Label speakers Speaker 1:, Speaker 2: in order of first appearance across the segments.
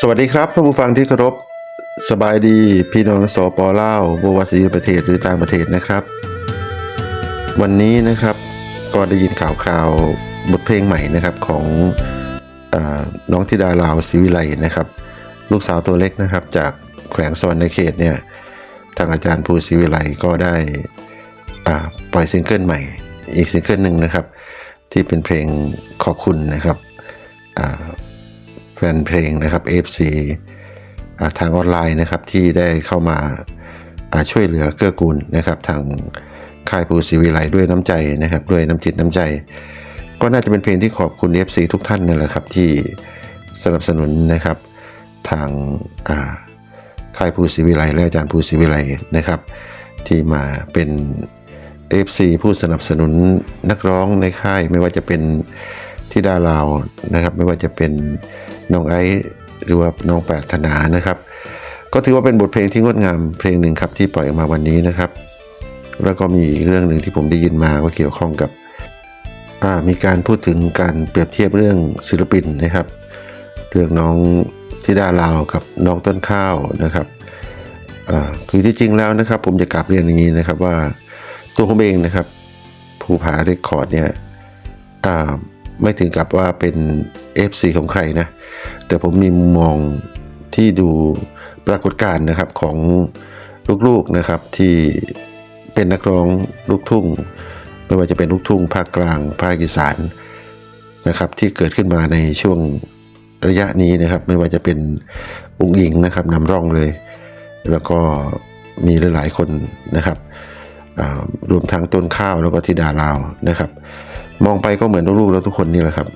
Speaker 1: สวัสดีครับท่านผู้ฟังที่เคารพสบายดีพี่น้องสปอเลาบวาสีประเทศหรือต่างประเทศนะครับ วันนี้นะครับก็ได้ยินข่าวคราวบทเพลงใหม่นะครับของอน้องธิดาลาวศรีวิไลนะครับ ลูกสาวตัวเล็กนะครับ จากแขวงสวรรณเขตเนี่ยทางอาจารย์ภูศรีวิไลก็ได้อ่าปล่อยซิงเกิลใหม่ อีกซิงเกิลหนึ่งนะครับ ที่เป็นเพลงขอบคุณนะครับ แฟนเพลงนะครับ FC ทางออนไลน์นะครับที่ได้เข้ามาช่วยเหลือเกื้อกูลนะครับ ทางค่ายปูศรีวิไลด้วยน้ำใจนะครับ ด้วยน้ำจิตน้ำใจ ก็น่าจะเป็นเพลงที่ขอบคุณ FC ทุกท่านนั่นแหละครับที่สนับสนุนนะครับทางค่ายภูศรีวิไลและอาจารย์ภูศรีวิไลนะครับ ที่มาเป็น FC ผู้สนับสนุนนักร้องในค่ายไม่ว่าจะเป็นทิดาลาวนะครับ ไม่ว่าจะเป็น น้องไอซ์หรือว่าน้องปรารถนานะครับ ก็ถือว่าเป็นบทเพลงที่งดงามเพลงหนึ่งครับที่ปล่อยออกมาวันนี้นะครับ แล้วก็มีอีกเรื่องหนึ่งที่ผมได้ยินมาว่าเกี่ยวข้องกับมีการพูดถึงการเปรียบเทียบเรื่องศิลปินนะครับ เรื่องน้องทิดาลาวกับน้องต้นข้าวนะครับคือที่จริงแล้วนะครับ ผมจะกลับเรียนอย่างนี้นะครับว่าตัวผมเองนะครับ ภูผาเรคคอร์ดเนี่ย ไม่ถึงกับว่าเป็น FC ของใครนะ แต่ผมมีมุมมองที่ดูปรากฏการณ์นะครับของลูกๆนะครับที่เป็นนักร้องลูกทุ่ง ไม่ว่าจะเป็นลูกทุ่งภาคกลางภาคอีสานนะครับที่เกิดขึ้นมาในช่วงระยะนี้นะครับ ไม่ว่าจะเป็นองค์หญิงนะครับนำร่องเลย แล้วก็มีหลายๆคนนะครับรวมทั้งต้นข้าวแล้วก็ธิดาลาวนะครับ มองไปก็เหมือนลูกๆแล้วทุกคนนี่แหละครับ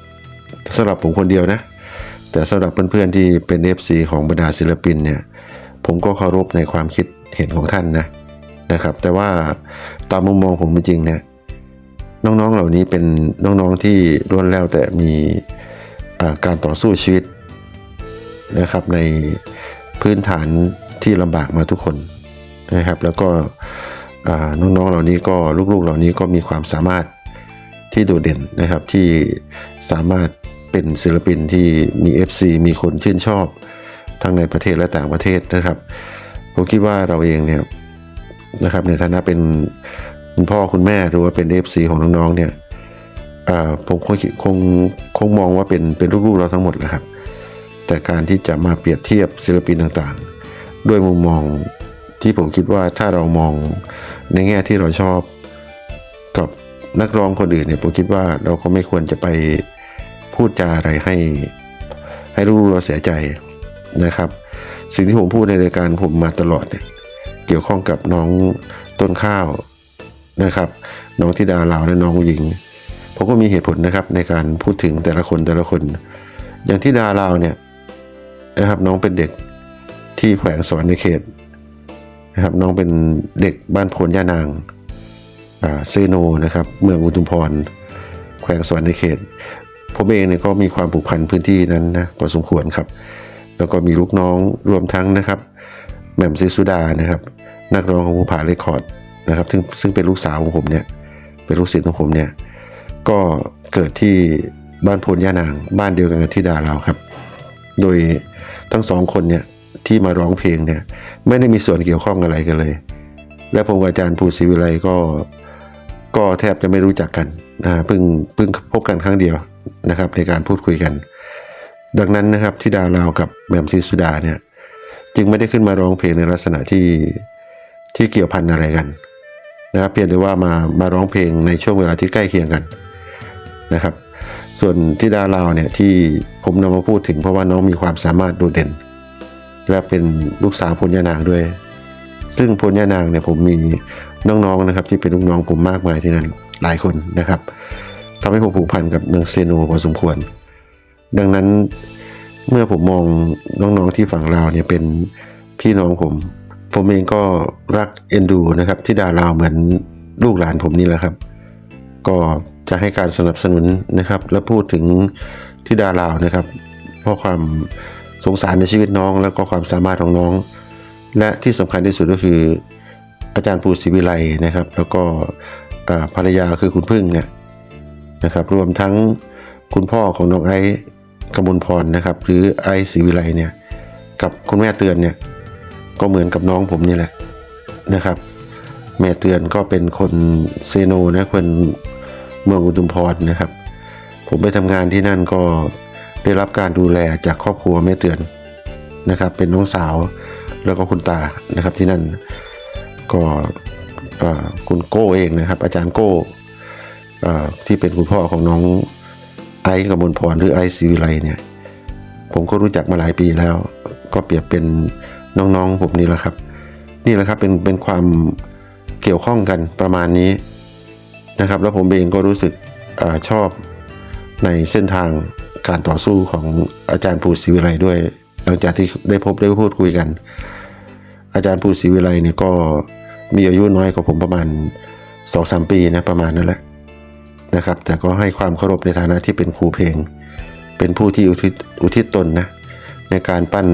Speaker 1: สำหรับผมคนเดียวนะ แต่สำหรับเพื่อนๆที่เป็น FC ของบรรดาศิลปินเนี่ย ผมก็เคารพในความคิดเห็นของท่านนะนะครับ แต่ว่าตามมุมมองผมจริงเนี่ยน้องๆเหล่านี้เป็นน้องๆที่ล้วนแล้วแต่มีการต่อสู้ชีวิตนะครับในพื้นฐานที่ลำบากมาทุกคนนะครับ แล้วก็น้องๆเหล่านี้ก็ลูกๆเหล่านี้ก็มีความสามารถ ที่โดดเด่นนะครับที่สามารถเป็นศิลปินที่มี FC มีคนชื่นชอบ ทั้งในประเทศและต่างประเทศนะครับผมคิดว่าเราเองเนี่ยนะครับในฐานะเป็นคุณพ่อคุณแม่หรือว่าเป็น FC ของน้องๆเนี่ยผมคงคงคงมองว่าเป็นเป็นลูกๆเราทั้งหมดแหละครับ แต่การที่จะมาเปรียบเทียบศิลปินต่างๆ ด้วยมุมมองที่ผมคิดว่าถ้าเรามองในแง่ที่เราชอบ นักร้องคนอื่นเนี่ยผมคิดว่าเราก็ไม่ควรจะไปพูดจาอะไรให้ ให้รู้เราเสียใจนะครับ สิ่งที่ผมพูดในรายการผมมาตลอดเนี่ยเกี่ยวข้องกับน้องต้นข้าวนะครับ น้องธิดาลาวและน้องหญิงผมก็มีเหตุผลนะครับในการพูดถึงแต่ละคนแต่ละคน อย่างที่ดาลาวเนี่ยนะครับน้องเป็นเด็กที่แขวงสวรรณเขตนะครับน้องเป็นเด็กบ้านโพนย่านาง เซโนนะครับเมืองอุทุมพร แขวงสวรรณเขต ผมเองเนี่ยก็มีความผูกพันพื้นที่นั้นนะพอสมควรครับ แล้วก็มีลูกน้องรวมทั้งนะครับแหม่มซิสุดานะครับ นักร้องของภูผาเรคคอร์ดนะครับ ซึ่งซึ่งเป็นลูกสาวของผมเนี่ยเป็นลูกศิษย์ของผมเนี่ยก็เกิดที่บ้านพนย่านาง บ้านเดียวกันกับที่ดาเราครับ โดยทั้งสองคนเนี่ยที่มาร้องเพลงเนี่ยไม่ได้มีส่วนเกี่ยวข้องอะไรกันเลย และผมกับอาจารย์ภูศรีวิไลก็ ก็แทบจะไม่รู้จักกันนะเพิ่งเพิ่งพบกันครั้งเดียวนะครับในการพูดคุยกัน ดังนั้นนะครับที่ดาวลาวกับแหม่มซีสุดาเนี่ยจึงไม่ได้ขึ้นมาร้องเพลงในลักษณะที่ที่เกี่ยวพันอะไรกันนะครับเพียงแต่ว่ามามาร้องเพลงในช่วงเวลาที่ใกล้เคียงกันนะครับ ส่วนที่ดาลาวเนี่ยที่ผมนำมาพูดถึงเพราะว่าน้องมีความสามารถโดดเด่น และเป็นลูกสาวพลยานางด้วย ซึ่งพลยานางเนี่ยผมมี น้องๆนะครับ ที่เป็นลูกน้องผมมากมายที่นั่นหลายคนนะครับทำให้ผมผูกพันกับเมืองเซโนพอสมควร ดังนั้นเมื่อผมมองน้องๆที่ฝั่งลาวเนี่ยเป็นพี่น้องผม ผมเองก็รักเอ็นดูนะครับที่ดาลาวเหมือนลูกหลานผมนี่แหละครับ ก็จะให้การสนับสนุนนะครับ และพูดถึงที่ดาลาวนะครับ เพราะความสงสารในชีวิตน้อง แล้วก็ความสามารถของน้อง และที่สำคัญที่สุดก็คือ อาจารย์ภูศรีวิไลนะครับ แล้วก็ภรรยาคือคุณพึ่งเนี่ยนะครับ รวมทั้งคุณพ่อของน้องไอซ์กมลพรนะครับ หรือไอซ์ศรีวิไลเนี่ยกับคุณแม่เตือนเนี่ยก็เหมือนกับน้องผมนี่แหละนะครับ แม่เตือนก็เป็นคนเซโนนะคนเมืองอุทุมพรนะครับ ผมไปทำงานที่นั่นก็ได้รับการดูแลจากครอบครัวแม่เตือนนะครับ เป็นน้องสาวแล้วก็คุณตานะครับที่นั่น ก็คุณโก้เองนะครับ อาจารย์โก้ที่เป็นคุณพ่อของน้องไอซ์กมลพรหรือไอซ์ศิวิไลเนี่ยผมก็รู้จักมาหลายปีแล้ว ก็เปรียบเป็นน้องๆผมนี่แหละครับ นี่แหละครับเป็นเป็นความเกี่ยวข้องกันประมาณนี้นะครับ แล้วผมเองก็รู้สึกอชอบในเส้นทางการต่อสู้ของอาจารย์ภูศรีวิไลด้วย หลังจากที่ได้พบได้พูดคุยกัน อาจารย์ภูศรีวิไลเนี่ยก็ มีอายุน้อยกว่าผมประมาณสองสามปีนะประมาณนั้นแหละนะครับ แต่ก็ให้ความเคารพในฐานะที่เป็นครูเพลง เป็นผู้ที่อุทิศอุทิศตนนะในการปั้น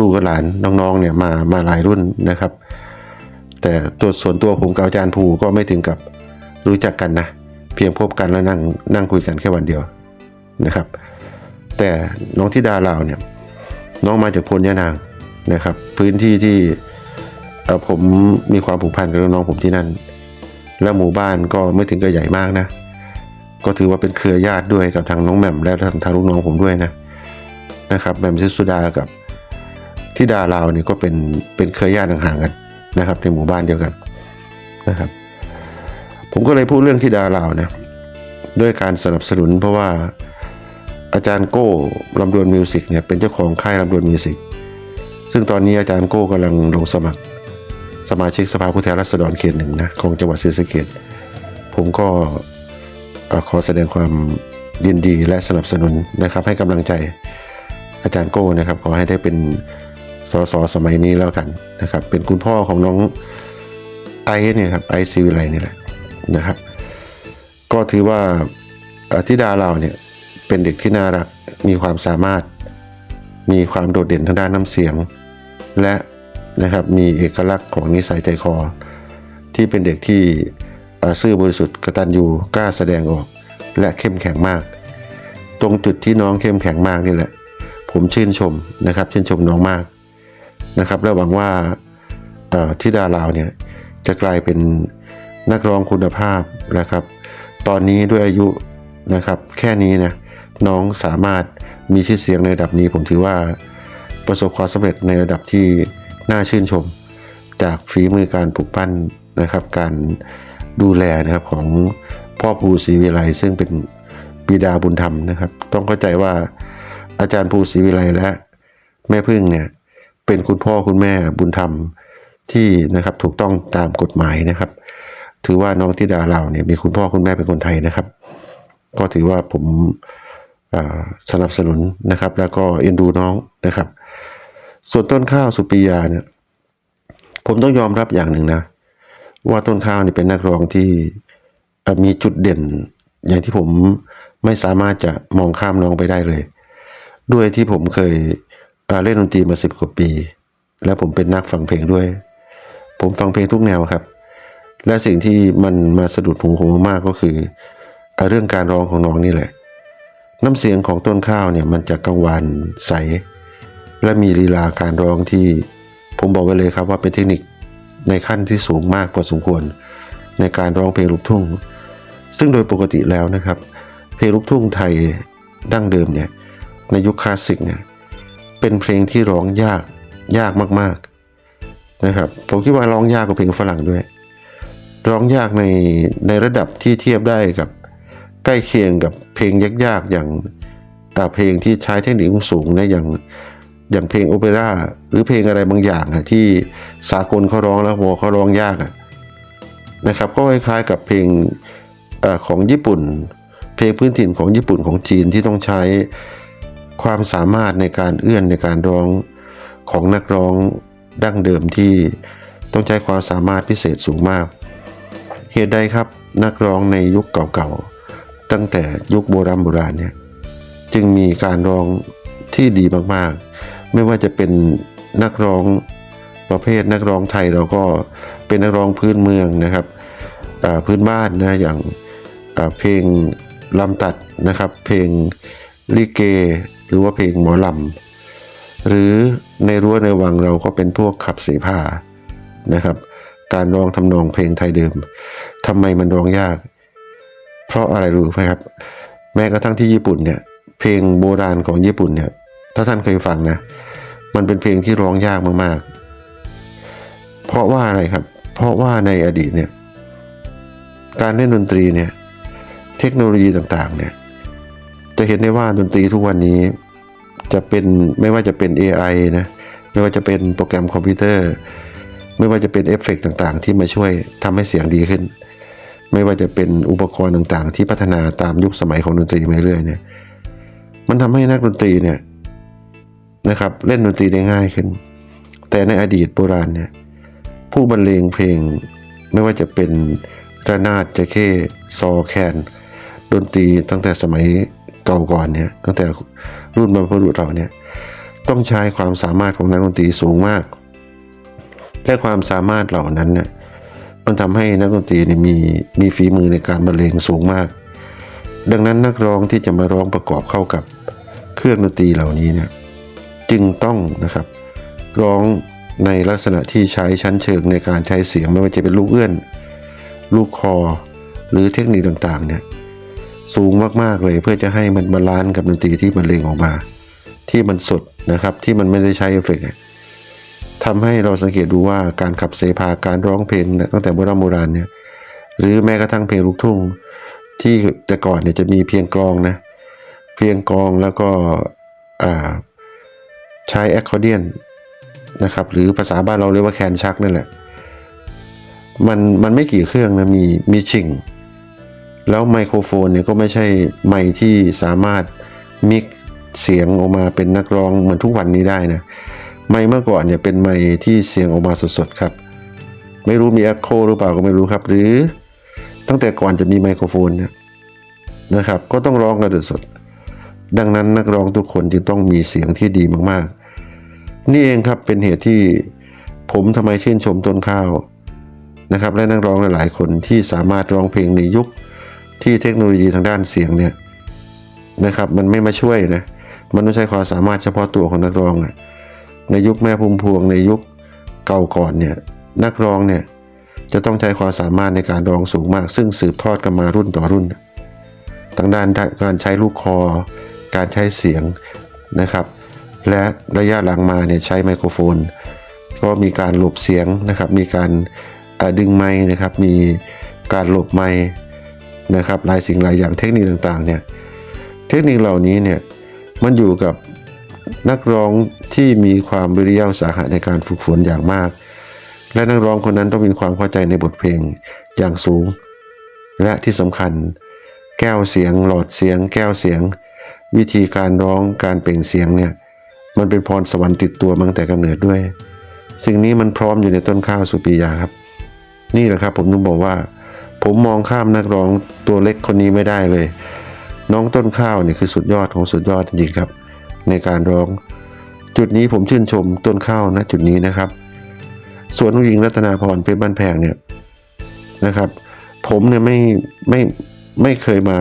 Speaker 1: ลูกหลานน้องๆเนี่ยมามาหลายรุ่นนะครับ แต่ตัวส่วนตัวผมกับอาจารย์ภูก็ไม่ถึงกับรู้จักกันนะเพียงพบกันแล้วนั่งนั่งคุยกันแค่วันเดียวนะครับ แต่น้องธิดาลาวเนี่ยน้องมาจากพลยะนางนะครับ พื้นที่ที่ ผมมีความผูกพันกับน้องผมที่นั่น แล้วหมู่บ้านก็ไม่ถึงกับใหญ่มากนะ ก็ถือว่าเป็นเครือญาติด้วยกับทางน้องแหม่มและทางทางลูกน้องผมด้วยนะนะครับแหม่มซิสุดากับทิดาลาวเนี่ยก็เป็นเป็นเครือญาติห่างๆกันนะครับ ในหมู่บ้านเดียวกันนะครับ ผมก็เลยพูดเรื่องทิดาลาวนะด้วยการสนับสนุนเพราะว่าอาจารย์โก้ลำดวนมิวสิกเนี่ยเป็นเจ้าของค่ายลำดวนมิวสิกซึ่งตอนนี้อาจารย์โก้กำลังลงสมัคร สมาชิกสภาผู้แทนราษฎรเขตหนึ่งนะของจังหวัดศรีสะเกษผมก็ขอแสดงความยินดีและสนับสนุนนะครับ ให้กำลังใจอาจารย์โก้นะครับ ขอให้ได้เป็นสสสมัยนี้แล้วกันนะครับ เป็นคุณพ่อของน้องไอซ์เนี่ยครับไอซ์ซีวิไลนี่แหละนะครับ ก็ถือว่าอธิดาเราเนี่ยเป็นเด็กที่น่ารักมีความสามารถ มีความโดดเด่นทางด้านน้ำเสียง และ นะครับมีเอกลักษณ์ของนิสัยใจคอ ที่เป็นเด็กที่ซื่อบริสุทธิ์กตัญญูกล้าแสดงออก และเข้มแข็งมาก ตรงจุดที่น้องเข้มแข็งมากนี่แหละ ผมชื่นชมนะครับชื่นชมน้องมากนะครับและหวังว่าต่อทิดาลาวเนี่ยจะกลายเป็นนักร้องคุณภาพนะครับ ตอนนี้ด้วยอายุนะครับ แค่นี้นะน้องสามารถมีชื่อเสียงในระดับนี้ผมถือว่าประสบความสำเร็จในระดับที่ น่าชื่นชม จากฝีมือการปลูกปั้นนะครับ การดูแลนะครับของพ่อภูศรีวิไลซึ่งเป็นบิดาบุญธรรมนะครับ ต้องเข้าใจว่าอาจารย์ภูศรีวิไลและแม่พึ่งเนี่ยเป็นคุณพ่อคุณแม่บุญธรรมที่นะครับถูกต้องตามกฎหมายนะครับ ถือว่าน้องธิดาเราเนี่ยมีคุณพ่อคุณแม่เป็นคนไทยนะครับ ก็ถือว่าผมสนับสนุนนะครับ แล้วก็เอ็นดูน้องนะครับ ส่วนต้นข้าวสุปิยาเนี่ยผมต้องยอมรับอย่างหนึ่งนะ ว่าต้นข้าวนี่เป็นนักร้องที่มีจุดเด่น อย่างที่ผมไม่สามารถจะมองข้ามน้องไปได้เลย ด้วยที่ผมเคยเล่นดนตรีมาสิบกว่าปี และผมเป็นนักฟังเพลงด้วย ผมฟังเพลงทุกแนวครับ และสิ่งที่มันมาสะดุดหูผมมากก็คือเอ่อเรื่องการร้องของน้องนี่แหละ น้ำเสียงของต้นข้าวเนี่ยมันจะกังวานใส และมีลีลาการร้องที่ ผมบอกไว้เลยครับว่าเป็นเทคนิคในขั้นที่สูงมากพอสมควร ในการร้องเพลงลูกทุ่ง ซึ่งโดยปกติแล้วนะครับ เพลงลูกทุ่งไทยดั้งเดิมเนี่ยในยุคคลาสสิกเนี่ยเป็นเพลงที่ร้องยากยากมากๆนะครับผมคิดว่าร้องยากกว่าเพลงฝรั่งด้วย ร้องยากในในระดับที่เทียบได้กับใกล้เคียงกับเพลงยากๆอย่างอ่เพลงที่ใช้เทคนิคสูงนะอย่าง อย่างเพลงโอเปร่าหรือเพลงอะไรบางอย่างอะที่สากลเขาร้องแล้วโหเขาร้องยากอะนะครับก็คล้ายๆกับเพลงอของญี่ปุ่น เพลงพื้นถิ่นของญี่ปุ่นของจีนที่ต้องใช้ความสามารถในการเอื้อนในการร้องของนักร้องดั้งเดิมที่ต้องใช้ความสามารถพิเศษสูงมาก เหตุใดครับนักร้องในยุคเก่าๆตั้งแต่ยุคโบราณโบราณเนี่ยจึงมีการร้องที่ดีมากๆ ไม่ว่าจะเป็นนักร้องประเภทนักร้องไทยเราก็เป็นนักร้องพื้นเมืองนะครับอ่าพื้นบ้านนะอย่างเพลงลำตัดนะครับ เพลงลิเก หรือว่าเพลงหมอลำหรือในรั้วในวังเราก็เป็นพวกขับเสพานะครับ การร้องทำนองเพลงไทยเดิมทำไมมันร้องยาก เพราะอะไรรู้ไหมครับ แม้กระทั่งที่ญี่ปุ่นเนี่ยเพลงโบราณของญี่ปุ่นเนี่ย ถ้าท่านเคยฟังนะ มันเป็นเพลงที่ร้องยากมากๆ เพราะว่าอะไรครับ เพราะว่าในอดีตเนี่ย การเล่นดนตรีเนี่ย เทคโนโลยีต่างๆ เนี่ย จะเห็นได้ว่าดนตรีทุกวันนี้ จะเป็นไม่ว่าจะเป็น AI นะ ไม่ว่าจะเป็นโปรแกรมคอมพิวเตอร์ ไม่ว่าจะเป็นเอฟเฟกต์ต่างๆ ที่มาช่วยทำให้เสียงดีขึ้น ไม่ว่าจะเป็นอุปกรณ์ต่างๆ ที่พัฒนาตามยุคสมัยของดนตรีมาเรื่อยๆเนี่ย มันทำให้นักดนตรีเนี่ย นะครับ เล่นดนตรีได้ง่ายขึ้น แต่ในอดีตโบราณเนี่ยผู้บรรเลงเพลงไม่ว่าจะเป็นระนาดจะเข้ซอแคนดนตรีตั้งแต่สมัยเก่าก่อนเนี่ยตั้งแต่รุ่นบรรพบุรุษเราเนี่ยต้องใช้ความสามารถของนักดนตรีสูงมาก และความสามารถเหล่านั้นเนี่ยมันทำให้นักดนตรีเนี่ยมีมีฝีมือในการบรรเลงสูงมาก ดังนั้นนักร้องที่จะมาร้องประกอบเข้ากับเครื่องดนตรีเหล่านี้เนี่ย จึงต้องนะครับร้องในลักษณะที่ใช้ชั้นเชิงในการใช้เสียงไม่ว่าจะเป็นลูกเอื้อน ลูกคอ หรือเทคนิคต่างๆเนี่ยสูงมากๆเลยเพื่อจะให้มันบาลานซ์กับดนตรีที่มันเลงออกมา ที่มันสดนะครับที่มันไม่ได้ใช้เอฟเฟกต์ทำให้เราสังเกตดูว่าการขับเสพาการร้องเพลงตั้งแต่โบราณโบราณเนี่ยหรือแม้กระทั่งเพลงลูกทุ่ง ที่แต่ก่อนเนี่ยจะมีเพียงกลองนะเพียงกลองแล้วก็อ่า ใช้แอคคอร์เดียนนะครับหรือภาษาบ้านเราเรียกว่าแคนชักนั่นแหละ มันมันไม่กี่เครื่องนะมีมีชิงแล้วไมโครโฟนเนี่ยก็ไม่ใช่ไมค์ที่สามารถมิกเสียงออกมาเป็นนักร้องเหมือนทุกวันนี้ได้นะไมค์เมื่อก่อนเนี่ยเป็นไมค์ที่เสียงออกมาสดๆครับ ไม่รู้มีเอ็โคหรือเปล่าก็ไม่รู้ครับ หรือตั้งแต่ก่อนจะมีไมโครโฟนเนี่ยนะครับ ก็ต้องร้องกันสดๆ ดังนั้นนักร้องทุกคนจึงต้องมีเสียงที่ดีมากๆ นี่เองครับเป็นเหตุที่ผมทำไมชื่นชมต้นข้าวนะครับและนักร้องหลายๆคนที่สามารถร้องเพลงในยุคที่เทคโนโลยีทางด้านเสียงเนี่ยนะครับมันไม่มาช่วยนะมันต้องใช้ความสามารถเฉพาะตัวของนักร้องนะในยุคแม่พุ่มพวงในยุคเก่าก่อนเนี่ยนักร้องเนี่ยจะต้องใช้ความสามารถในการร้องสูงมาก ซึ่งสืบทอดกันมารุ่นต่อรุ่น ทางด้านการใช้ลูกคอ การใช้เสียงนะครับ และระยะหลังมาเนี่ยใช้ไมโครโฟน ก็มีการหลบเสียงนะครับ มีการดึงไม้นะครับ มีการหลบไม้นะครับหลายสิ่งหลายอย่างเทคนิคต่างๆเนี่ยเทคนิคเหล่านี้เนี่ยมันอยู่กับนักร้องที่มีความวิริยะสาหะในการฝึกฝนอย่างมาก และนักร้องคนนั้นต้องมีความเข้าใจในบทเพลงอย่างสูง และที่สำคัญ แก้วเสียงหลอดเสียง แก้วเสียง วิธีการร้องการเปล่งเสียงเนี่ยมันเป็นพรสวรรค์ติดตัวมาตั้งแต่กำเนิดด้วย สิ่งนี้มันพร้อมอยู่ในต้นข้าวสุปียาครับ นี่แหละครับผมต้องบอกว่า ผมมองข้ามนักร้องตัวเล็กคนนี้ไม่ได้เลย น้องต้นข้าวเนี่ยคือสุดยอดของสุดยอดจริงๆครับ ในการร้อง จุดนี้ผมชื่นชมต้นข้าวนะจุดนี้นะครับส่วนผู้หญิงรัตนาพรเพชรบ้านแพงเนี่ยนะครับ ผมเนี่ยไม่ไม่ไม่เคยมา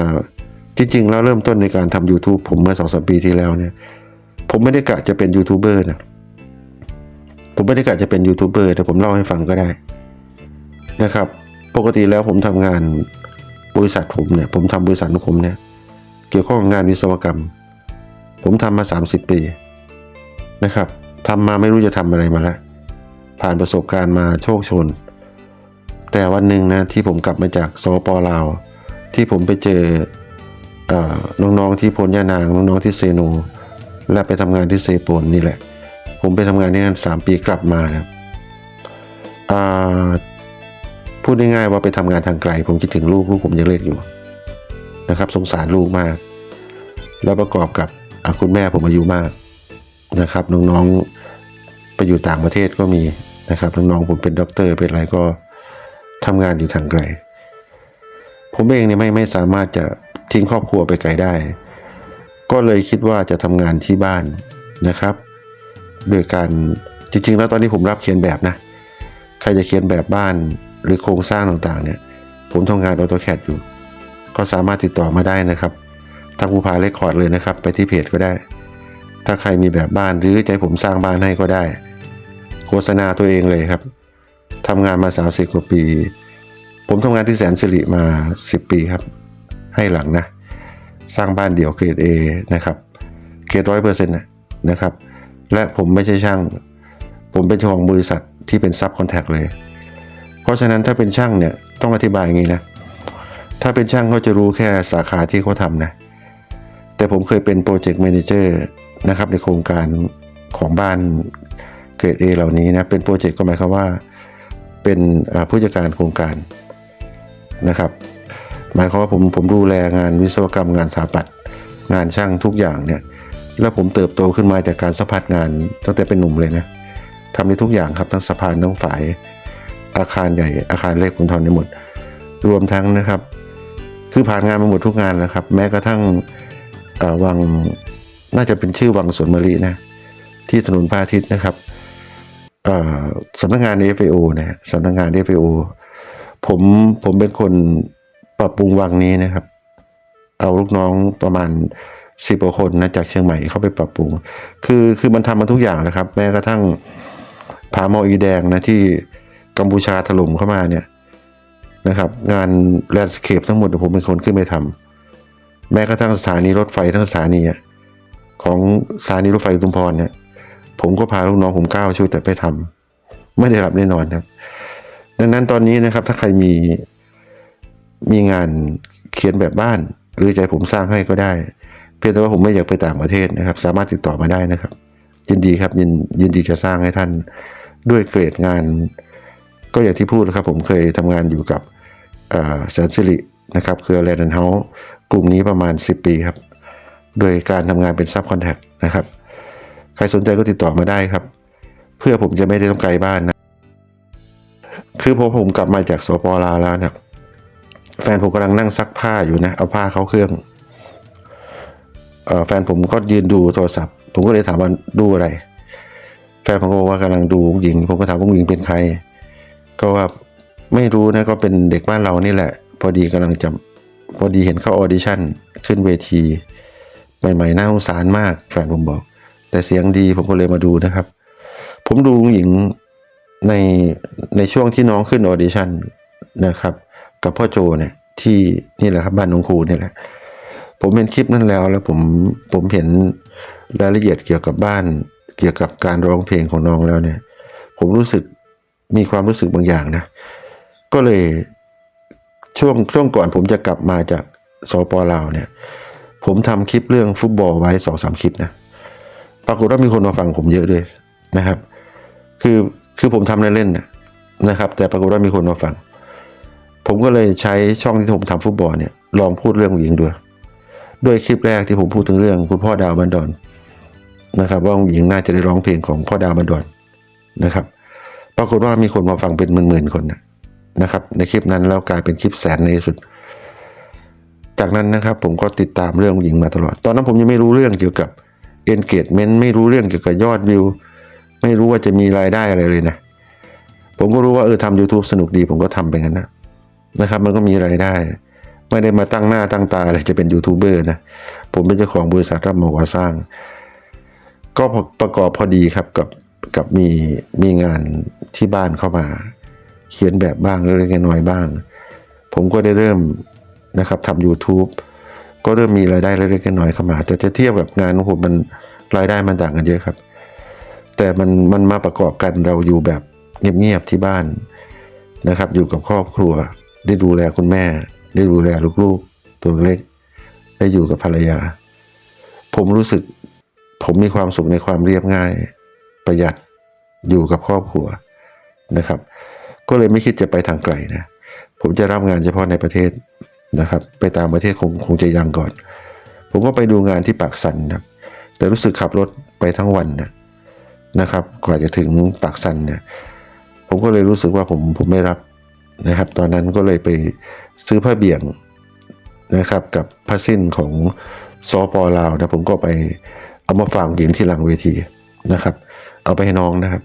Speaker 1: จริงๆ แล้วเริ่มต้นในการทำ YouTube ผมเมื่อสองสมปีที่แล้วเนี่ย ผมไม่ได้กะจะเป็นยูทูบเบอร์นะ ผมไม่ได้กะจะเป็นยูทูบเบอร์แต่ผมเล่าให้ฟังก็ได้นะครับ ปกติแล้วผมทำงานบริษัทผมเนี่ย ผมทำบริษัทของผมเนี่ย เกี่ยวข้องกับงานวิศวกรรม ผมทำมา 30 ปีนะครับทำมาไม่รู้จะทำอะไรมาแล้วผ่านประสบการณ์มาโชคชน แต่วันหนึ่งนะที่ผมกลับมาจากสปลาว ที่ผมไปเจอ น้องๆที่พลยานางน้องๆที่เซโน และไปทำงานที่เซโปนนี่แหละ ผมไปทำงานที่นั่นสามปีกลับมานะครับพูดง่ายๆว่าไปทำงานทางไกล ผมคิดถึงลูกลูกผมยังเล็กอยู่นะครับ สงสารลูกมาก แล้วประกอบกับคุณแม่ผมอายุมากนะครับ น้องๆไปอยู่ต่างประเทศก็มีนะครับน้องๆผมเป็นด็อกเตอร์เป็นอะไรก็ทำงานอยู่ทางไกล ผมเองเนี่ยไม่ไม่สามารถจะ ทิ้งครอบครัวไปไกลได้ ก็เลยคิดว่าจะทำงานที่บ้านนะครับโดยการจริงๆ แล้วตอนนี้ผมรับเขียนแบบนะ ใครจะเขียนแบบบ้านหรือโครงสร้างต่างๆ เนี่ย ผมทำงาน AutoCAD อยู่ ก็สามารถติดต่อมาได้นะครับ ทางภูพาเรคคอร์ดเลยนะครับ ไปที่เพจก็ได้ ถ้าใครมีแบบบ้านหรือใจผมสร้างบ้านให้ก็ได้ โฆษณาตัวเองเลยครับทำงานมาสาสิกว่าปี ผมทำงานที่แสนสิริมา 10 ปีครับ ให้หลังนะ สร้างบ้านเดี่ยวเกรด A นะครับ เกรดร้อยเปอร์เซ็นต์นะครับ และผมไม่ใช่ช่าง ผมเป็นเจ้าของบริษัทที่เป็นซับคอนแทคเลย เพราะฉะนั้นถ้าเป็นช่างเนี่ยต้องอธิบายอย่างนี้นะ ถ้าเป็นช่างเขาจะรู้แค่สาขาที่เขาทำนะ แต่ผมเคยเป็นโปรเจกต์แมเนเจอร์นะครับในโครงการของบ้านเกรด A เหล่านี้นะ เป็นโปรเจกต์ก็หมายความว่า เป็นผู้จัดการโครงการนะครับ หมายความว่าผมผมดูแลงานวิศวกรรมงานสถาปัตย์งานช่างทุกอย่างเนี่ยแล้วผมเติบโตขึ้นมาจากการสัมผัสงานตั้งแต่เป็นหนุ่มเลยนะทำในทุกอย่างครับทั้งสะพานทั้งฝายอาคารใหญ่อาคารเล็กผมทำได้หมด รวมทั้งนะครับ คือผ่านงานมาหมดทุกงานแล้วครับ แม้กระทั่งวังน่าจะเป็นชื่อวังสวนมะลินะที่ถนนพระอาทิตย์นะครับสำนักงาน FAO นะฮะสำนักงาน FAO ผมผมเป็นคน ปรับปรุงวังนี้นะครับ เอาลูกน้องประมาณสิบกว่าคนนะจากเชียงใหม่เข้าไปปรับปรุง คือคือมันทำมาทุกอย่างเลยครับ แม้กระทั่งผาหมออีแดงนะที่กัมพูชาถล่มเข้ามาเนี่ยนะครับ งานแลนด์สเคปทั้งหมดผมเป็นคนขึ้นไปทำแม้กระทั่งสถานีรถไฟทั้งสถานีของสถานีรถไฟอุทุมพรเนี่ยผมก็พาลูกน้องผมเก้าชุดแต่ไปทำไม่ได้หลับได้นอนครับ ดังนั้นตอนนี้นะครับถ้าใครมี มีงานเขียนแบบบ้าน หรือใจผมสร้างให้ก็ได้ เพียงแต่ว่าผมไม่อยากไปต่างประเทศนะครับ สามารถติดต่อมาได้นะครับ ยินดีครับยินยินดีจะสร้างให้ท่านด้วยเกรดงาน ก็อย่างที่พูดนะครับ ผมเคยทำงานอยู่กับอ่าแสนสิรินะครับคือแลนด์เฮาส์กลุ่มนี้ประมาณ 10 ปีครับ โดยการทำงานเป็นซับคอนแทคนะครับ ใครสนใจก็ติดต่อมาได้ครับ เพื่อผมจะไม่ได้ต้องไกลบ้านนะ คือพอผมกลับมาจากสปลาวแล้วเนี่ย แฟนผมกำลังนั่งซักผ้าอยู่นะ เอาผ้าเข้าเครื่องอแฟนผมก็ยืนดูโทรศัพท์ ผมก็เลยถามว่าดูอะไร แฟนผมก็บอกว่ากำลังดูผู้หญิง ผมก็ถามว่าผู้หญิงเป็นใคร ก็ว่าไม่รู้นะก็เป็นเด็กบ้านเรานี่แหละ พอดีกำลังจะพอดีเห็นเขาออดิชั่นขึ้นเวทีใหม่ๆน่าสงสารมาก แฟนผมบอก แต่เสียงดีผมก็เลยมาดูนะครับ ผมดูผู้หญิงในในช่วงที่น้องขึ้นออดิชั่นนะครับ กับพ่อโจเนี่ย ที่นี่แหละครับบ้านนงคูนี่แหละ ผมเห็นคลิปนั้นแล้วแล้วผมผมเห็นรายละเอียดเกี่ยวกับบ้าน เกี่ยวกับการร้องเพลงของน้องแล้วเนี่ย ผมรู้สึกมีความรู้สึกบางอย่างนะ ก็เลยช่วงช่วงก่อนผมจะกลับมาจากสปลาวเนี่ย ผมทำคลิปเรื่องฟุตบอลไว้สองสามคลิปนะปรากฏว่ามีคนมาฟังผมเยอะด้วยนะครับ คือคือผมทำเล่นๆนะนะครับ แต่ปรากฏว่ามีคนมาฟัง ผมก็เลยใช้ช่องที่ผมทำฟุตบอลเนี่ยลองพูดเรื่องหญิงด้วยด้วยคลิปแรกที่ผมพูดถึงเรื่องคุณพ่อดาวบันดอนนะครับว่าหญิงน่าจะได้ร้องเพลงของพ่อดาวบันดอนนะครับ ปรากฏว่ามีคนมาฟังเป็นหมื่นๆคนนะนะครับ ในคลิปนั้นแล้วกลายเป็นคลิปแสนในสุด จากนั้นนะครับผมก็ติดตามเรื่องหญิงมาตลอด ตอนนั้นผมยังไม่รู้เรื่องเกี่ยวกับ engagement ไม่รู้เรื่องเกี่ยวกับยอดวิว ไม่รู้ว่าจะมีรายได้อะไรเลยนะ ผมก็รู้ว่าเออทำ YouTube สนุกดี ผมก็ทำไปงั้นนะ นะครับ มันก็มีรายได้ ไม่ได้มาตั้งหน้าตั้งตาอะไรจะเป็นยูทูบเบอร์นะ ผมเป็นเจ้าของบริษัทรับเหมาก่อสร้าง ก็ประกอบพอดีครับกับกับมีมีงานที่บ้านเข้ามา เขียนแบบบ้างเล็กน้อยบ้าง ผมก็ได้เริ่มนะครับทำ YouTube ก็เริ่มมีรายได้เล็กๆน้อยๆเข้ามา แต่จะเทียบกับงานของผมมันรายได้มันต่างกันเยอะครับ แต่มันมันมาประกอบกันเราอยู่แบบเงียบๆที่บ้านนะครับ อยู่กับครอบครัว ได้ดูแลคุณแม่ ได้ดูแลลูกๆ ตัวเล็ก ได้อยู่กับภรรยา ผมรู้สึก ผมมีความสุขในความเรียบง่าย ประหยัดอยู่กับครอบครัวนะครับ ก็เลยไม่คิดจะไปทางไกลนะผมจะรับงานเฉพาะในประเทศนะครับ ไปตามประเทศคงคงจะยังก่อน ผมก็ไปดูงานที่ปากสันนะครับแต่รู้สึกขับรถไปทั้งวันนะนะครับ กว่าจะถึงปากสันเนี่ยผมก็เลยรู้สึกว่าผมผมไม่รับ นะครับ ตอนนั้นก็เลยไปซื้อผ้าเบี่ยงนะครับ กับผ้าสิ้นของซอปอลาวนะผมก็ไปเอามาฝากหญิงที่หลังเวทีนะครับ เอาไปให้น้องนะครับ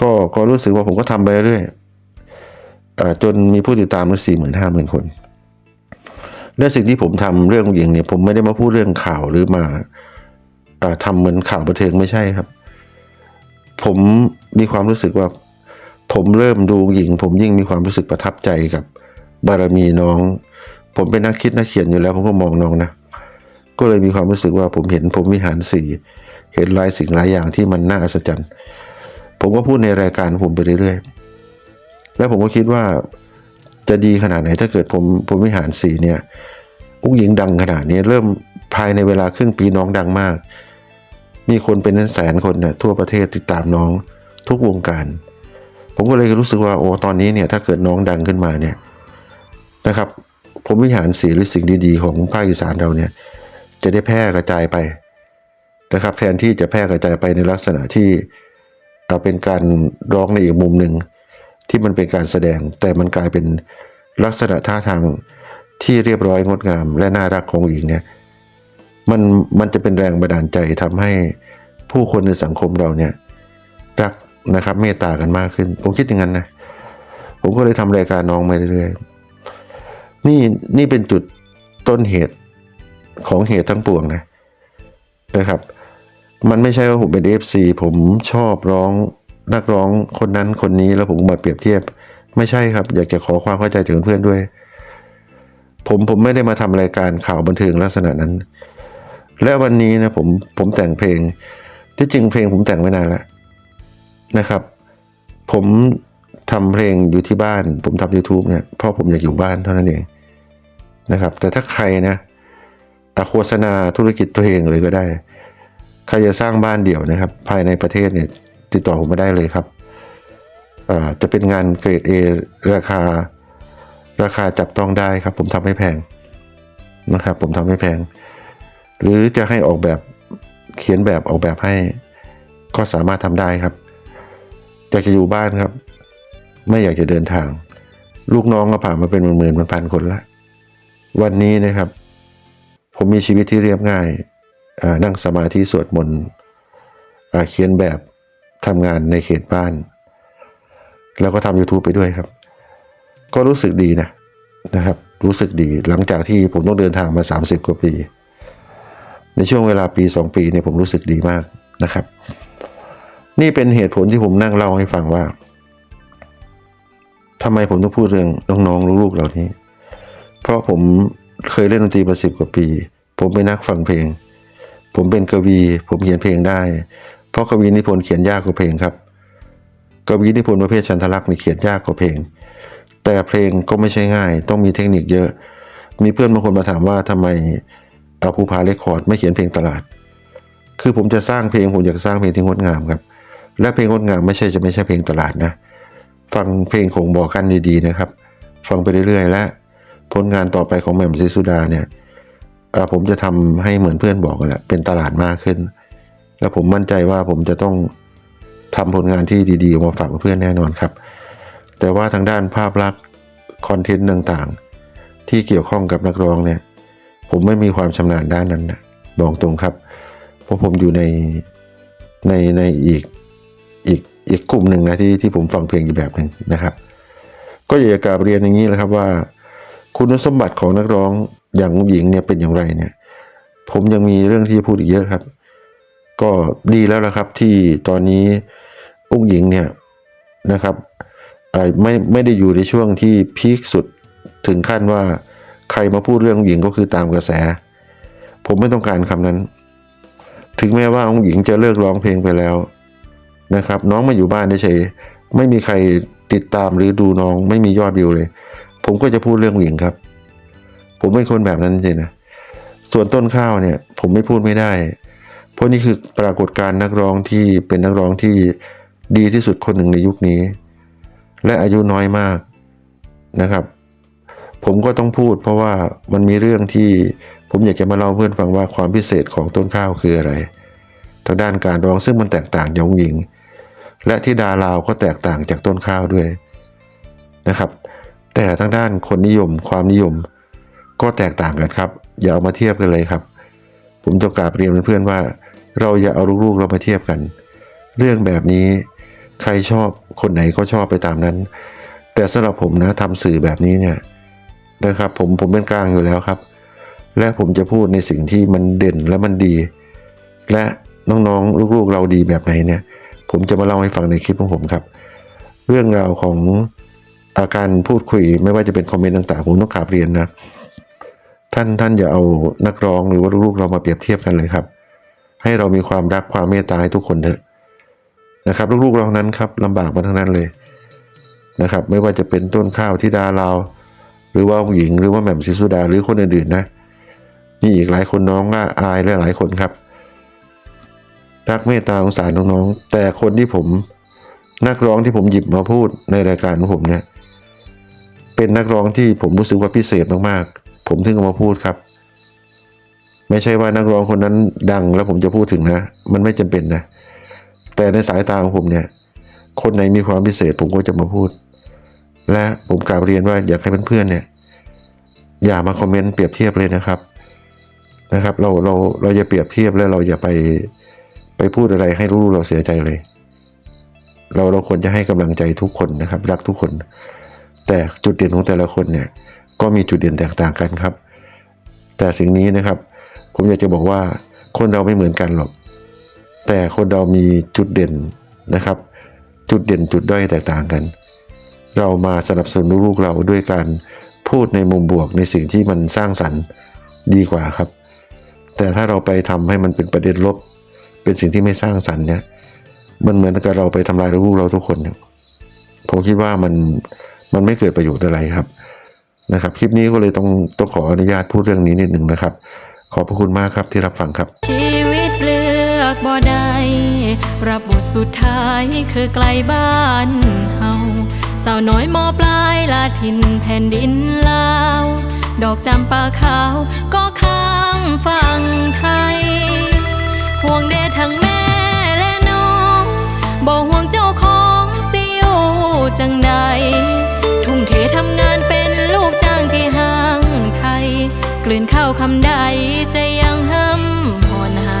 Speaker 1: ก็ก็รู้สึกว่าผมก็ทำไปเรื่อยอจนมีผู้ติดตามมาสี่หมื่นห้าหมื่นคน และสิ่งที่ผมทำเรื่องหญิงเนี่ย ผมไม่ได้มาพูดเรื่องข่าวหรือมาอ่าทำเหมือนข่าวบันเทิงไม่ใช่ครับ ผมมีความรู้สึกว่า ผมเริ่มดูหญิง ผมยิ่งมีความรู้สึกประทับใจกับบารมีน้อง ผมเป็นนักคิดนักเขียนอยู่แล้วผมก็มองน้องนะ ก็เลยมีความรู้สึกว่าผมเห็นผมวิหารสี่เห็นหลายสิ่งหลายอย่างที่มันน่าอัศจรรย์ ผมก็พูดในรายการผมไปเรื่อยๆ แล้วผมก็คิดว่าจะดีขนาดไหนถ้าเกิดผมผมวิหารสี่เนี่ยอุ้งหญิงดังขนาดนี้เริ่มภายในเวลาครึ่งปีน้องดังมาก มีคนเป็นแสนคนเนี่ยทั่วประเทศติดตามน้องทุกวงการ ผมก็เลยรู้สึกว่าโอ้ตอนนี้เนี่ยถ้าเกิดน้องดังขึ้นมาเนี่ยนะครับผมวิหารสีหรือสิ่งดีๆของภาคอีสานเราเนี่ยจะได้แพร่กระจายไปนะครับ แทนที่จะแพร่กระจายไปในลักษณะที่เป็นการร้องในอีกมุมหนึ่งที่มันเป็นการแสดงแต่มันกลายเป็นลักษณะท่าทางที่เรียบร้อยงดงามและน่ารักของหญิงเนี่ยมันมันจะเป็นแรงบันดาลใจทำให้ผู้คนในสังคมเราเนี่ยรัก นะครับ เมตตากันมากขึ้น ผมคิดอย่างนั้นนะผมก็เลยทำรายการน้องมาเรื่อยๆนี่นี่เป็นจุดต้นเหตุของเหตุทั้งปวงนะนะครับ มันไม่ใช่ว่าผมเป็น FC ผมชอบร้องนักร้องคนนั้นคนนี้แล้วผมมาเปรียบเทียบ ไม่ใช่ครับ อยากจะขอความเข้าใจถึงเพื่อนด้วย ผมผมไม่ได้มาทำรายการข่าวบันเทิงลักษณะนั้น และวันนี้นะผมผมแต่งเพลงที่จริงเพลงผมแต่งไว้นานแล้ว นะครับ ผมทำเพลงอยู่ที่บ้าน ผมทำ YouTube เนี่ยเพราะผมอยากอยู่บ้านเท่านั้นเองนะครับ แต่ถ้าใครนะโฆษณาธุรกิจตัวเองเลยก็ได้ ใครจะสร้างบ้านเดี่ยวนะครับ ภายในประเทศเนี่ยติดต่อผมมาได้เลยครับจะเป็นงานเกรด A ราคา ราคาจับต้องได้ครับ ผมทำให้แพงนะครับ ผมทำให้แพง หรือจะให้ออกแบบเขียนแบบออกแบบให้ก็สามารถทำได้ครับ อยากจะอยู่บ้านครับ ไม่อยากจะเดินทาง ลูกน้องก็ผ่านมาเป็นหมื่นๆพันๆคนละ วันนี้นะครับ ผมมีชีวิตที่เรียบง่ายนั่งสมาธิสวดมนต์เขียนแบบทำงานในเขตบ้าน แล้วก็ทำ YouTube ไปด้วยครับ ก็รู้สึกดีนะนะครับ รู้สึกดีหลังจากที่ผมต้องเดินทางมา 30 กว่าปี ในช่วงเวลาปี 2 ปีเนี่ยผมรู้สึกดีมากนะครับ นี่เป็นเหตุผลที่ผมนั่งเล่าให้ฟังว่าทำไมผมต้องพูดเรื่องน้องๆลูกๆเหล่านี้ เพราะผมเคยเล่นดนตรีมาสิบกว่าปี ผมเป็นนักฟังเพลง ผมเป็นกวี ผมเขียนเพลงได้ เพราะกวีนิพนธ์เขียนยากกว่าเพลงครับ กวีนิพนธ์ประเภทชันทลักษณ์นี่เขียนยากกว่าเพลง แต่เพลงก็ไม่ใช่ง่าย ต้องมีเทคนิคเยอะ มีเพื่อนบางคนมาถามว่าทำไมเอาภูผาเรคคอร์ดไม่เขียนเพลงตลาด คือผมจะสร้างเพลงผมอยากสร้างเพลงที่งดงามครับ และเพลงงดงามไม่ใช่จะไม่ใช่เพลงตลาดนะ ฟังเพลงของบอกกันดีๆนะครับ ฟังไปเรื่อยๆ และผลงานต่อไปของแหม่มศรีสุดาเนี่ยผมจะทำให้เหมือนเพื่อนบอกกันแหละเป็นตลาดมากขึ้น แล้วผมมั่นใจว่าผมจะต้องทำผลงานที่ดีๆมาฝากเพื่อนแน่นอนครับ แต่ว่าทางด้านภาพลักษณ์คอนเทนต์ต่างๆ ที่เกี่ยวข้องกับนักร้องเนี่ยผมไม่มีความชำนาญด้านนั้นนะบอกตรงครับ เพราะผมอยู่ในในในอีก อีกอีกกลุ่มหนึ่งนะที่ที่ผมฟังเพลงอีกแบบหนึ่งนะครับ ก็อยากจะกราบเรียนอย่างนี้แหละครับว่า คุณสมบัติของนักร้องอย่างหญิงเนี่ยเป็นอย่างไรเนี่ย ผมยังมีเรื่องที่จะพูดอีกเยอะครับ ก็ดีแล้วละครับที่ตอนนี้อุ้งหญิงเนี่ยนะครับไม่ไม่ได้อยู่ในช่วงที่พีคสุดถึงขั้นว่าใครมาพูดเรื่องหญิงก็คือตามกระแส ผมไม่ต้องการคำนั้น ถึงแม้ว่าองหญิงจะเลิกร้องเพลงไปแล้ว นะครับ น้องมาอยู่บ้านเฉยไม่มีใครติดตามหรือดูน้องไม่มียอดวิวเลย ผมก็จะพูดเรื่องหญิงครับ ผมเป็นคนแบบนั้นจริงนะส่วนต้นข้าวเนี่ย ผมไม่พูดไม่ได้ เพราะนี่คือปรากฏการณ์นักร้องที่เป็นนักร้องที่ดีที่สุดคนหนึ่งในยุคนี้ และอายุน้อยมากนะครับ ผมก็ต้องพูด เพราะว่ามันมีเรื่องที่ผมอยากจะมาเล่าเพื่อนฟังว่าความพิเศษของต้นข้าวคืออะไรทางด้านการร้องซึ่งมันแตกต่างจากหญิง และที่ดาลาวก็แตกต่างจากต้นข้าวด้วยนะครับ แต่ทางด้านคนนิยมความนิยมก็แตกต่างกันครับ อย่าเอามาเทียบกันเลยครับ ผมจะกราบเรียนเพื่อนๆว่า เราอย่าเอาลูกๆเรามาเทียบกัน เรื่องแบบนี้ใครชอบคนไหนก็ชอบไปตามนั้น แต่สำหรับผมนะทำสื่อแบบนี้เนี่ยนะครับผมผมเป็นกลางอยู่แล้วครับ และผมจะพูดในสิ่งที่มันเด่นและมันดี และน้องๆลูกๆเราดีแบบไหนเนี่ย ผมจะมาเล่าให้ฟังในคลิปของผมครับ เรื่องราวของอาการพูดคุยไม่ว่าจะเป็นคอมเมนต์ต่างๆ ผมต้องกราบเรียนนะ ท่านท่านอย่าเอานักร้องหรือว่าลูกๆเรามาเปรียบเทียบกันเลยครับ ให้เรามีความรักความเมตตาให้ทุกคนเถอะนะครับ ลูกๆเรานั้นครับลำบากมาทั้งนั้นเลยนะครับ ไม่ว่าจะเป็นต้นข้าวที่ดาเราวหรือว่าองหญิง หรือว่าแหม่มศิสุดาหรือคนอื่นๆนะมีอีกหลายคนน้องก็อายและหลายคนครับ รักเมตตาสงสารน้องๆ แต่คนที่ผมนักร้องที่ผมหยิบมาพูดในรายการของผมเนี่ย เป็นนักร้องที่ผมรู้สึกว่าพิเศษมากๆ ผมถึงเอามาพูดครับ ไม่ใช่ว่านักร้องคนนั้นดังแล้วผมจะพูดถึงนะ มันไม่จำเป็นนะ แต่ในสายตาของผมเนี่ย คนไหนมีความพิเศษผมก็จะมาพูด และผมกล่าวเรียนว่าอยากให้เพื่อนๆเนี่ย อย่ามาคอมเมนต์เปรียบเทียบเลยนะครับนะครับ เราเราเราอย่าเปรียบเทียบแล้วเราอย่าไป ไปพูดอะไรให้ลูกเราเสียใจเลย เราเราควรจะให้กำลังใจทุกคนนะครับ รักทุกคน แต่จุดเด่นของแต่ละคนเนี่ยก็มีจุดเด่นแตกต่างกันครับ แต่สิ่งนี้นะครับ ผมอยากจะบอกว่าคนเราไม่เหมือนกันหรอก แต่คนเรามีจุดเด่นนะครับ จุดเด่นจุดด้อยแตกต่างกัน เรามาสนับสนุนลูกเราด้วยการพูดในมุมบวกในสิ่งที่มันสร้างสรรค์ดีกว่าครับ แต่ถ้าเราไปทำให้มันเป็นประเด็นลบ เป็นสิ่งที่ไม่สร้างสรรค์เนี่ยมันเหมือนกับเราไปทำลายลูกเราทุกคนเนี่ยผมคิดว่ามันมันไม่เกิดประโยชน์อะไรครับนะครับ คลิปนี้ก็เลยต้องต้องขออนุญาตพูดเรื่องนี้นิดหนึ่งนะครับ ขอบพระคุณมากครับที่รับฟังครับ
Speaker 2: ชีวิตเลือกบ่ได้รับบทสุดท้ายคือไกลบ้านเฮาสาวน้อยมอปลายลาถิ่นแผ่นดินลาว ดอกจำปาขาวก็ข้างฝั่งไทย ห่วงเดทั้งแม่และน้องบ่ห่วงเจ้าของสิอยู่จังใดทุ่มเททำงานเป็นลูกจ้างที่ห้างไทย กลืนข้าวคำใดจะยังห้ำหอนหา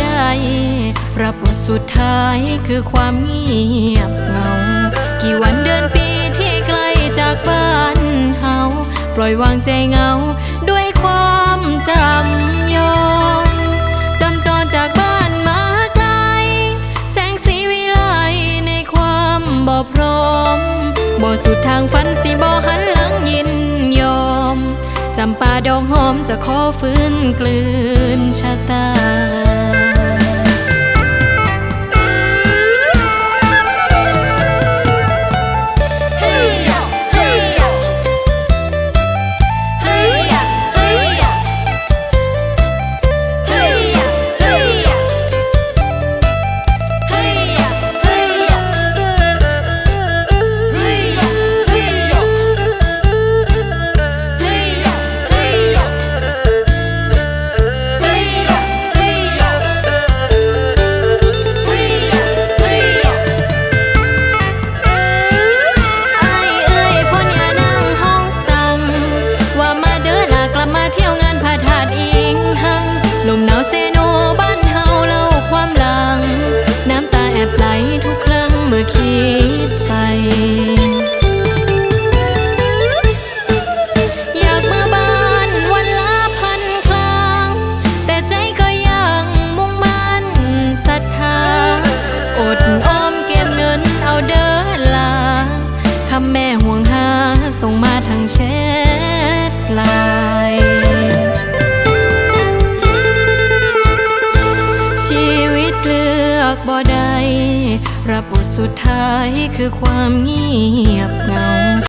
Speaker 2: ได้รับบทสุดท้ายคือความเงียบเหงา กี่วันเดือนปีที่ไกลจากบ้านเฮาปล่อยวางใจเงาด้วยความจำยอมจำจรจากบ้านมาไกล แสงสีวิไลในความบ่พร้อมบ่สุดทางฝันสิบ่หันหลังยิน จำปาดองหอมจะขอฟื้นกลืนชะตา